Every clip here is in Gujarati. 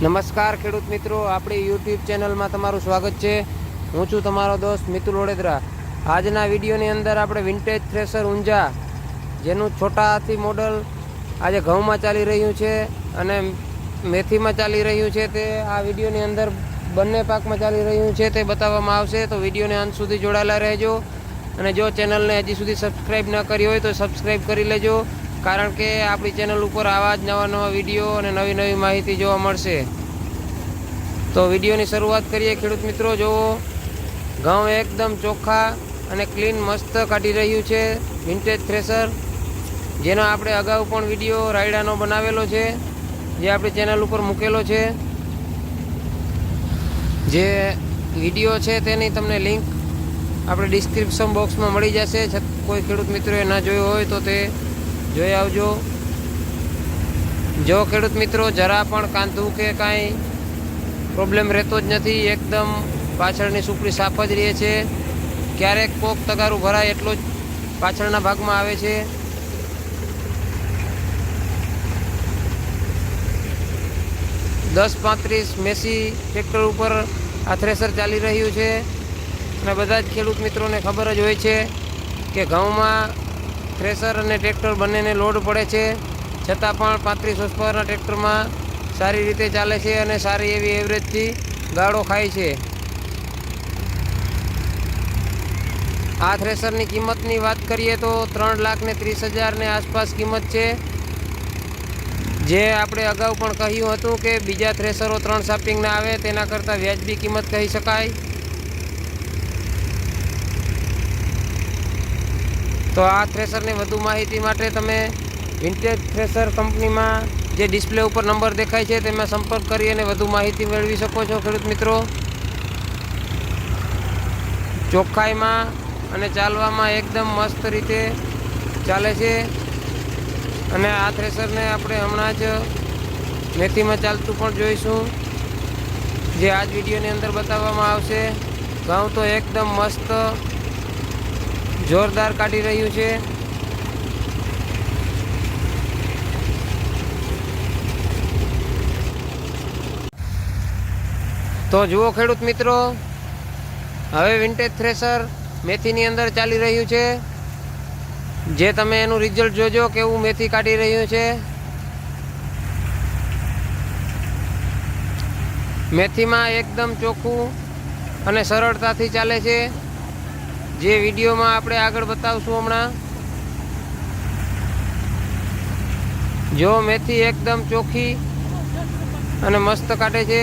નમસ્કાર ખેડૂત મિત્રો, આપણી યુટ્યુબ ચેનલમાં તમારું સ્વાગત છે. હું છું તમારો દોસ્ત મિતુલ વડોદરા. આજના વિડીયોની અંદર આપણે વિન્ટેજ થ્રેસર ઊંઝા, જેનું છોટા હાથી મોડલ આજે ઘઉંમાં ચાલી રહ્યું છે અને મેથીમાં ચાલી રહ્યું છે તે આ વિડીયોની અંદર બંને પાકમાં ચાલી રહ્યું છે તે બતાવવામાં આવશે. તો વિડીયોને અંત સુધી જોડાયેલા રહેજો અને જો ચેનલને હજી સુધી સબસ્ક્રાઈબ ન કરી હોય તો સબસ્ક્રાઈબ કરી લેજો. કારણ કે આપણી ચેનલ ઉપર આવા જ નવા નવા વીડિયો અને નવી નવી માહિતી જોવા મળશે. તો વિડીયોની શરૂઆત કરીએ. ખેડૂત મિત્રો જુઓ ઘઉં એકદમ ચોખ્ખા અને ક્લીન મસ્ત કાઢી રહ્યું છે વિન્ટેજ થ્રેસર જેનો આપણે અગાઉ પણ વીડિયો રાયડાનો બનાવેલો છે, જે આપણી ચેનલ ઉપર મૂકેલો છે. જે વીડિયો છે તેની તમને લિંક આપણે ડિસ્ક્રિપ્શન બોક્સમાં મળી જશે. કોઈ ખેડૂત મિત્રોએ ના જોયો હોય તો તે જોઈ આવજો. જો ખેડૂત મિત્રો, જરા પણ કાંધું કે કાંઈ પ્રોબ્લેમ રહેતો જ નથી, એકદમ પાછળની સુપડી સાફ જ રહે છે. ક્યારેક કોક તગારું ભરાય એટલો જ પાછળના ભાગમાં આવે છે. દસ પાંત્રીસ મેસી ટ્રેક્ટર ઉપર આ થ્રેસર ચાલી રહ્યું છે. અને બધા જ ખેડૂત મિત્રોને ખબર જ હોય છે કે ઘઉંમાં થ્રેસર અને ટ્રેક્ટર બંનેને લોડ પડે છે. છતાં પણ પાંત્રીસ હોર્સપાવરના ટ્રેક્ટરમાં સારી રીતે ચાલે છે અને સારી એવી એવરેજથી ગાળો ખાય છે. આ થ્રેસરની કિંમતની વાત કરીએ તો ત્રણ લાખ ને ત્રીસ હજારની આસપાસ કિંમત છે. જે આપણે અગાઉ પણ કહ્યું હતું કે બીજા થ્રેસરો ત્રણ સાપિંગના આવે તેના કરતાં વ્યાજબી કિંમત કહી શકાય. તો આ થ્રેસરની વધુ માહિતી માટે તમે વિન્ટેજ થ્રેસર કંપનીમાં જે ડિસ્પ્લે ઉપર નંબર દેખાય છે તેમાં સંપર્ક કરી અને વધુ માહિતી મેળવી શકો છો, ખેડૂત મિત્રો. ચોખ્ખાઈમાં અને ચાલવામાં એકદમ મસ્ત રીતે ચાલે છે. અને આ થ્રેસરને આપણે હમણાં જ મેથીમાં ચાલતું પણ જોઈશું. જે આજ વિડીયોની અંદર બતાવવામાં આવશે. ઘઉં તો એકદમ મસ્ત જોરદાર કાઢી રહ્યું છે. તો જુઓ ખેડૂત મિત્રો, હવે વિન્ટેજ થ્રેસર મેથીની અંદર ચાલી રહ્યું છે. જે તમે એનું રિઝલ્ટ જોજો કેવું મેથી કાઢી રહ્યું છે. મેથીમાં એકદમ ચોખ્ખું અને સરળતાથી ચાલે છે. જે વિડીયોમાં આપણે આગળ બતાવશું હમણાં, જો મેથી એકદમ ચોખ્ખી અને મસ્ત કાઢે છે.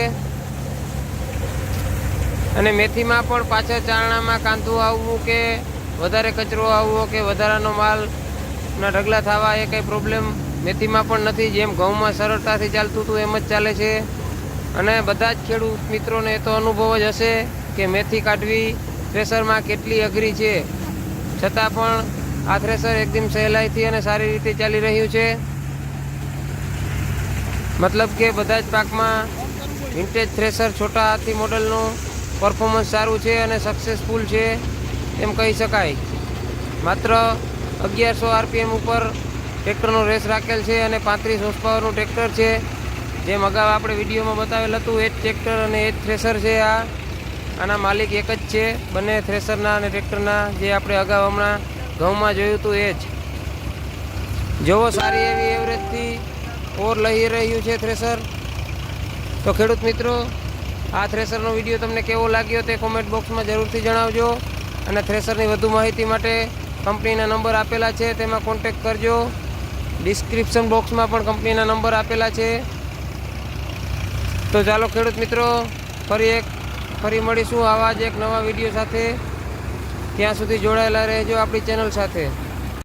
અને મેથીમાં પણ પાછળ ચારણામાં કાંધું આવવું કે વધારે કચરો આવવો કે વધારાનો માલના ઢગલા થવા એ કંઈ પ્રોબ્લેમ મેથીમાં પણ નથી. જેમ ઘઉંમાં સરળતાથી ચાલતું હતું એમ જ ચાલે છે. અને બધા જ ખેડૂત મિત્રોને એ તો અનુભવ જ હશે કે મેથી કાઢવી થ્રેસરમાં કેટલી અઘરી છે? છતાં પણ આ થ્રેસર એકદમ સહેલાઈથી અને સારી રીતે ચાલી રહ્યું છે. મતલબ કે બધા જ પાકમાં વિન્ટેજ થ્રેસર છોટા હાથી મોડલનું પરફોર્મન્સ સારું છે અને સક્સેસફુલ છે એમ કહી શકાય. માત્ર અગિયારસો આરપીએમ ઉપર ટ્રેક્ટરનો રેસ રાખેલ છે અને પાંત્રીસ હોર્સ પાવરનું ટ્રેક્ટર છે. જેમ અગાઉ આપણે વિડીયોમાં બતાવેલ હતું, એ જ ટ્રેક્ટર અને એ જ થ્રેસર છે આ. આના માલિક એક જ છે. બંને થ્રેસરના અને ટ્રેક્ટરના જે આપણે અગાઉ હમણાં ઘઉંમાં જોયું હતું એ જ. જોવો, સારી એવી એવરેજથી ઓર લઈ રહ્યું છે થ્રેસર તો ખેડૂત મિત્રો, આ થ્રેસરનો વીડિયો તમને કેવો લાગ્યો તે કોમેન્ટ બોક્સમાં જરૂરથી જણાવજો અને થ્રેસરની વધુ માહિતી માટે કંપનીના નંબર આપેલા છે તેમાં કોન્ટેક કરજો. ડિસ્ક્રિપ્શન બોક્સમાં પણ કંપનીના નંબર આપેલા છે. તો ચાલો ખેડૂત મિત્રો, ફરી એક ફરી મળીશું આવા જ એક નવા વીડિયો સાથે. ત્યાં સુધી જોડાયેલા રહેજો આપણી ચેનલ સાથે.